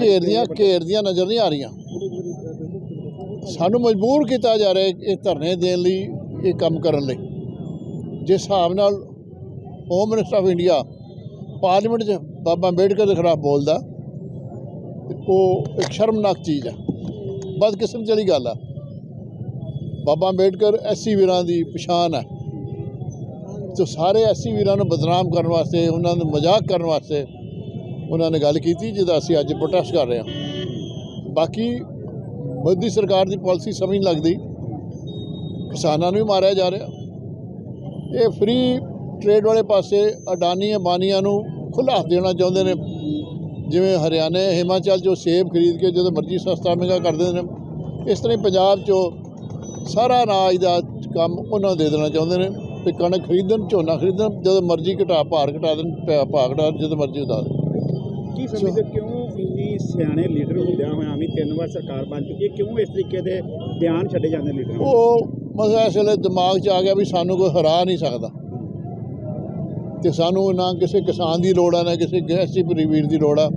ਘੇਰਦੀਆਂ ਘੇਰਦੀਆਂ ਨਜ਼ਰ ਨਹੀਂ ਆ ਰਹੀਆਂ। ਸਾਨੂੰ ਮਜਬੂਰ ਕੀਤਾ ਜਾ ਰਿਹਾ ਇਹ ਧਰਨੇ ਦੇਣ ਲਈ, ਇਹ ਕੰਮ ਕਰਨ ਲਈ। ਜਿਸ ਹਿਸਾਬ ਨਾਲ home minister of India parliament 'ਚ ਬਾਬਾ ਅੰਬੇਡਕਰ ਦੇ ਖਿਲਾਫ ਬੋਲਦਾ ਤੇ ਉਹ ਇੱਕ ਸ਼ਰਮਨਾਕ ਚੀਜ਼ ਹੈ। ਬਦਕਿਸਮਤ ਵਾਲੀ ਗੱਲ ਆ, ਬਾਬਾ ਅੰਬੇਡਕਰ ਐਸੀ ਵੀਰਾਂ ਦੀ ਪਛਾਣ ਹੈ। ਤੇ ਸਾਰੇ ਐਸੀ ਵੀਰਾਂ ਨੂੰ ਬਦਨਾਮ ਕਰਨ ਵਾਸਤੇ, ਉਹਨਾਂ ਨੂੰ ਮਜ਼ਾਕ ਕਰਨ ਵਾਸਤੇ ਉਹਨਾਂ ਨੇ ਗੱਲ ਕੀਤੀ ਜਿਹਦਾ ਅਸੀਂ ਅੱਜ ਪ੍ਰੋਟੈਸਟ ਕਰ ਰਹੇ ਹਾਂ। ਬਾਕੀ ਮੋਦੀ ਸਰਕਾਰ ਦੀ ਪਾਲਿਸੀ ਸਮਝ ਨਹੀਂ ਲੱਗਦੀ। ਕਿਸਾਨਾਂ ਨੂੰ ਵੀ ਮਾਰਿਆ ਜਾ ਰਿਹਾ। ਇਹ ਫ੍ਰੀ ਟ੍ਰੇਡ ਵਾਲੇ ਪਾਸੇ ਅਡਾਨੀ ਅਬਾਨੀਆਂ ਨੂੰ ਖੁੱਲ੍ਹਾ ਹੱਥ ਦੇਣਾ ਚਾਹੁੰਦੇ ਨੇ। ਜਿਵੇਂ ਹਰਿਆਣੇ, ਹਿਮਾਚਲ ਚੋਂ ਸੇਬ ਖਰੀਦ ਕੇ ਜਦੋਂ ਮਰਜ਼ੀ ਸਸਤਾ ਮਹਿੰਗਾ ਕਰ ਦਿੰਦੇ ਨੇ। ਇਸ ਤਰ੍ਹਾਂ ਹੀ ਪੰਜਾਬ ਚੋਂ ਸਾਰਾ ਅਨਾਜ ਦਾ ਕੰਮ ਉਹਨਾਂ ਨੂੰ ਦੇ ਦੇਣਾ ਚਾਹੁੰਦੇ ਨੇ। ਵੀ ਕਣਕ ਖਰੀਦਣ, ਝੋਨਾ ਖਰੀਦਣ, ਜਦੋਂ ਮਰਜ਼ੀ ਘਟਾ, ਭਾਰ ਘਟਾ ਦੇਣ ਭਾ- ਭਾਅ ਘਟਾ ਜਦੋਂ ਮਰਜ਼ੀ ਉਤਾਰ ਦੇਣ। ਕੀ ਸਮਝਦੇ ਕਿਉਂ ਇੰਨੀ ਸਿਆਣੇ ਲੀਡਰ ਹੁੰਦਿਆਂ ਹੋਇਆਂ ਵੀ ਤਿੰਨ ਵਾਰ ਸਰਕਾਰ ਬਣ ਚੁੱਕੀ ਹੈ ਕਿਉਂ ਇਸ ਤਰੀਕੇ ਦੇ ਬਿਆਨ ਛੱਡੇ ਜਾਂਦੇ ਲੀਡਰਾਂ? ਉਹ ਮਸਲਾ ਇਸ ਵੇਲੇ ਦਿਮਾਗ 'ਚ ਆ ਗਿਆ ਵੀ ਸਾਨੂੰ ਕੋਈ ਹਰਾ ਨਹੀਂ ਸਕਦਾ। ਤੇ ਸਾਨੂੰ ਨਾ ਕਿਸੇ ਕਿਸਾਨ ਦੀ ਲੋੜ ਆ ਨਾ ਕਿਸੇ ਗੈਸੀ ਵੀਰ ਦੀ ਲੋੜ ਆ।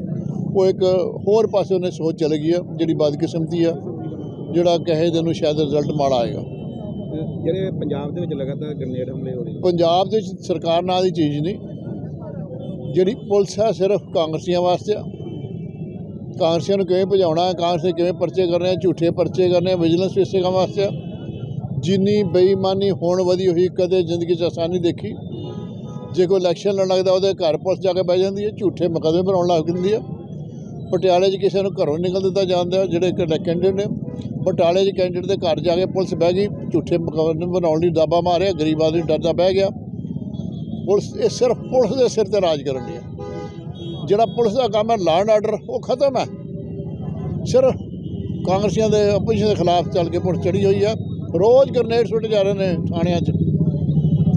ਉਹ ਇੱਕ ਹੋਰ ਪਾਸੇ ਉਹਨੇ ਸੋਚ ਚਲ ਗਈ ਆ ਜਿਹੜੀ ਬਦਕਿਸਮਤੀ ਆ ਜਿਹੜਾ ਕਹੇ ਦਿਨ ਨੂੰ ਸ਼ਾਇਦ ਰਿਜ਼ਲਟ ਮਾੜਾ ਆਏਗਾ। ਜਿਹੜੇ ਪੰਜਾਬ ਦੇ ਵਿੱਚ ਲਗਾਤਾਰ ਗ੍ਰਨੇਡ ਹਮਲੇ ਹੋ ਰਹੇ ਪੰਜਾਬ ਦੇ ਵਿੱਚ ਸਰਕਾਰ ਨਾਂ ਦੀ ਚੀਜ਼ ਨਹੀਂ ਜਿਹੜੀ ਪੁਲਿਸ ਹੈ ਸਿਰਫ ਕਾਂਗਰਸੀਆਂ ਵਾਸਤੇ ਆ। ਕਾਂਗਰਸੀਆਂ ਨੂੰ ਕਿਵੇਂ ਭਜਾਉਣਾ ਹੈ ਕਾਂਗਰਸ ਕਿਵੇਂ ਪਰਚੇ ਕਰਨੇ ਆ ਝੂਠੇ ਪਰਚੇ ਕਰਨੇ ਆ ਵਿਜੀਲੈਂਸ ਇਸੇ ਕੰਮ ਵਾਸਤੇ ਆ। ਜਿੰਨੀ ਬੇਈਮਾਨੀ ਹੋਣ ਵਧੀ ਹੋਈ ਕਦੇ ਜ਼ਿੰਦਗੀ 'ਚ ਆਸਾਨੀ ਦੇਖੀ। ਜੇ ਕੋਈ ਇਲੈਕਸ਼ਨ ਲੜਨ ਲੱਗਦਾ, ਉਹਦੇ ਘਰ ਪੁਲਿਸ ਜਾ ਕੇ ਬਹਿ ਜਾਂਦੀ ਹੈ, ਝੂਠੇ ਮੁਕੱਦਮੇ ਬਣਾਉਣ ਲੱਗ ਜਾਂਦੀ ਹੈ। ਪਟਿਆਲੇ 'ਚ ਕਿਸੇ ਨੂੰ ਘਰੋਂ ਨਿਕਲ ਦਿੱਤਾ ਜਾਂਦਾ, ਜਿਹੜੇ ਕੈਂਡੀਡੇਟ ਨੇ। ਪਟਿਆਲੇ 'ਚ ਕੈਂਡੀਡੇਟ ਦੇ ਘਰ ਜਾ ਕੇ ਪੁਲਿਸ ਬਹਿ ਗਈ, ਝੂਠੇ ਮੁਕੱਦਮੇ ਬਣਾਉਣ ਲਈ ਦਾਬਾ ਮਾਰਿਆ, ਗਰੀਬ ਆਦਮੀ ਡਰਦਾ ਬਹਿ ਗਿਆ। ਪੁਲਿਸ ਇਹ ਸਿਰਫ ਪੁਲਿਸ ਦੇ ਸਿਰ ਤੇ ਰਾਜ ਕਰਨ ਦੀ ਹੈ ਜਿਹੜਾ ਪੁਲਿਸ ਦਾ ਕੰਮ ਹੈ ਲਾਅ ਆਰਡਰ ਉਹ ਖਤਮ ਹੈ। ਸਿਰਫ ਕਾਂਗਰਸੀਆਂ ਦੇ ਆਪੋਜੀਸ਼ਨ ਦੇ ਖਿਲਾਫ ਚੱਲ ਕੇ ਪੁਲਿਸ ਚੜੀ ਹੋਈ ਹੈ ਰੋਜ਼ ਗ੍ਰਨੇਡ ਸੁੱਟ ਜਾ ਰਹੇ ਨੇ ਥਾਣਿਆਂ 'ਚ।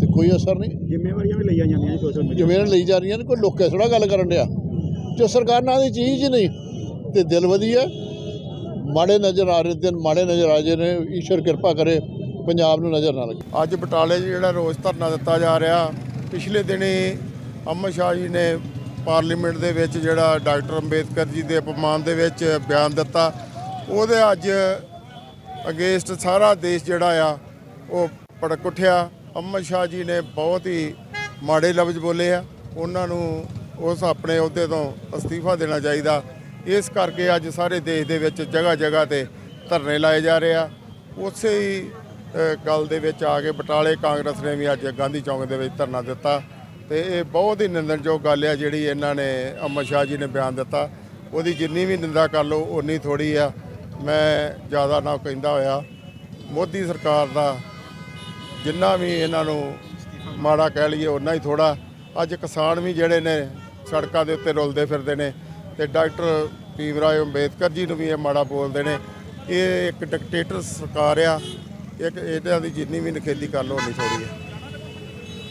ਤੇ ਕੋਈ ਅਸਰ ਨਹੀਂ। ਜ਼ਿੰਮੇਵਾਰੀਆਂ ਵੀ ਲਈਆਂ ਜਾਂਦੀਆਂ ਨੇ ਸੋਸ਼ਲ ਮੀਡੀਆ ਜਿਵੇਂ ਲਈ ਜਾ ਰਹੀਆਂ ਨੇ ਕੋਈ ਲੋਕੇ ਥੋੜਾ ਗੱਲ ਕਰਨ ਡਿਆ? ਜੋ ਸਰਕਾਰ ਨਾਲ ਦੀ ਚੀਜ਼ ਹੀ ਨਹੀਂ। ਤੇ ਦਿਲ ਵਧੀਆ। ਮਾੜੇ ਨਜ਼ਰ ਆ ਰਹੇ ਦਿਨ ਮਾੜੇ ਨਜ਼ਰ ਆ ਜੇ ਨੇ। ਈਸ਼ਵਰ ਕਿਰਪਾ ਕਰੇ ਪੰਜਾਬ ਨੂੰ ਨਜ਼ਰ ਨਾ ਲੱਗੇ। ਅੱਜ ਬਟਾਲੇ 'ਚ ਜਿਹੜਾ ਰੋਜ਼ ਧਰਨਾ ਦਿੱਤਾ ਜਾ ਰਿਹਾ ਪਿਛਲੇ ਦਿਨੀ ਅਮਰ ਸ਼ਾਹ ਜੀ ਨੇ ਪਾਰਲੀਮੈਂਟ ਦੇ ਵਿੱਚ ਜਿਹੜਾ ਡਾਕਟਰ ਅੰਬੇਦਕਰ ਜੀ ਦੇ ਅਪਮਾਨ ਦੇ ਵਿੱਚ ਬਿਆਨ ਦਿੱਤਾ, ਉਹਦੇ ਅੱਜ ਅਗੇਂਸਟ ਸਾਰਾ ਦੇਸ਼ ਜਿਹੜਾ ਆ, ਉਹ ਭੜਕ ਉੱਠਿਆ। ਅਮਰ ਸ਼ਾਹ ਜੀ ਨੇ ਬਹੁਤ ਹੀ ਮਾੜੇ ਲਫ਼ਜ਼ ਬੋਲੇ ਆ। ਉਹਨਾਂ ਨੂੰ ਉਸ ਆਪਣੇ ਅਹੁਦੇ ਤੋਂ ਅਸਤੀਫਾ ਦੇਣਾ ਚਾਹੀਦਾ। ਇਸ ਕਰਕੇ ਅੱਜ ਸਾਰੇ ਦੇਸ਼ ਦੇ ਵਿੱਚ ਜਗ੍ਹਾ ਜਗ੍ਹਾ ਤੇ ਧਰਨੇ ਲਾਏ ਜਾ ਰਹੇ ਆ। ਉਸੇ ਹੀ ਗੱਲ ਦੇ ਵਿੱਚ ਆ ਕੇ ਬਟਾਲੇ ਕਾਂਗਰਸ ਨੇ ਵੀ ਅੱਜ ਗਾਂਧੀ ਚੌਂਕ ਦੇ ਵਿੱਚ ਧਰਨਾ ਦਿੱਤਾ ਤੇ ਇਹ ਬਹੁਤ ਹੀ ਨਿੰਦਣਯੋਗ ਗੱਲ ਆ ਜਿਹੜੀ ਇਹਨਾਂ ਨੇ ਅਮਰ ਸ਼ਾਹ ਜੀ ਨੇ ਬਿਆਨ ਦਿੱਤਾ। ਉਹਦੀ ਜਿੰਨੀ ਵੀ ਨਿੰਦਾ ਕਰ ਲਓ ਉਨੀ ਥੋੜੀ ਆ। ਮੈਂ ਜ਼ਿਆਦਾ ਨਾ ਕਹਿੰਦਾ ਹੋਇਆ, ਮੋਦੀ ਸਰਕਾਰ ਦਾ ਜਿੰਨਾ ਵੀ ਇਹਨਾਂ ਨੂੰ ਮਾੜਾ ਕਹਿ ਲਈਏ ਉਨਾ ਹੀ ਥੋੜਾ ਅੱਜ ਕਿਸਾਨ ਵੀ ਜਿਹੜੇ ਨੇ ਸੜਕਾਂ ਦੇ ਉੱਤੇ ਰੁਲਦੇ ਫਿਰਦੇ ਨੇ ਤੇ ਡਾਕਟਰ ਭੀਮਰਾਓ ਅੰਬੇਦਕਰ ਜੀ ਨੂੰ ਵੀ ਇਹ ਮਾੜਾ ਬੋਲਦੇ ਨੇ। ਇਹ ਇੱਕ ਡਿਕਟੇਟਰ ਸਰਕਾਰ ਆ ਇੱਕ ਇਹਨਾਂ ਦੀ ਜਿੰਨੀ ਵੀ ਨਖੇਦੀ ਕਰ ਲਓ ਉਨੀ ਥੋੜੀ ਹੈ।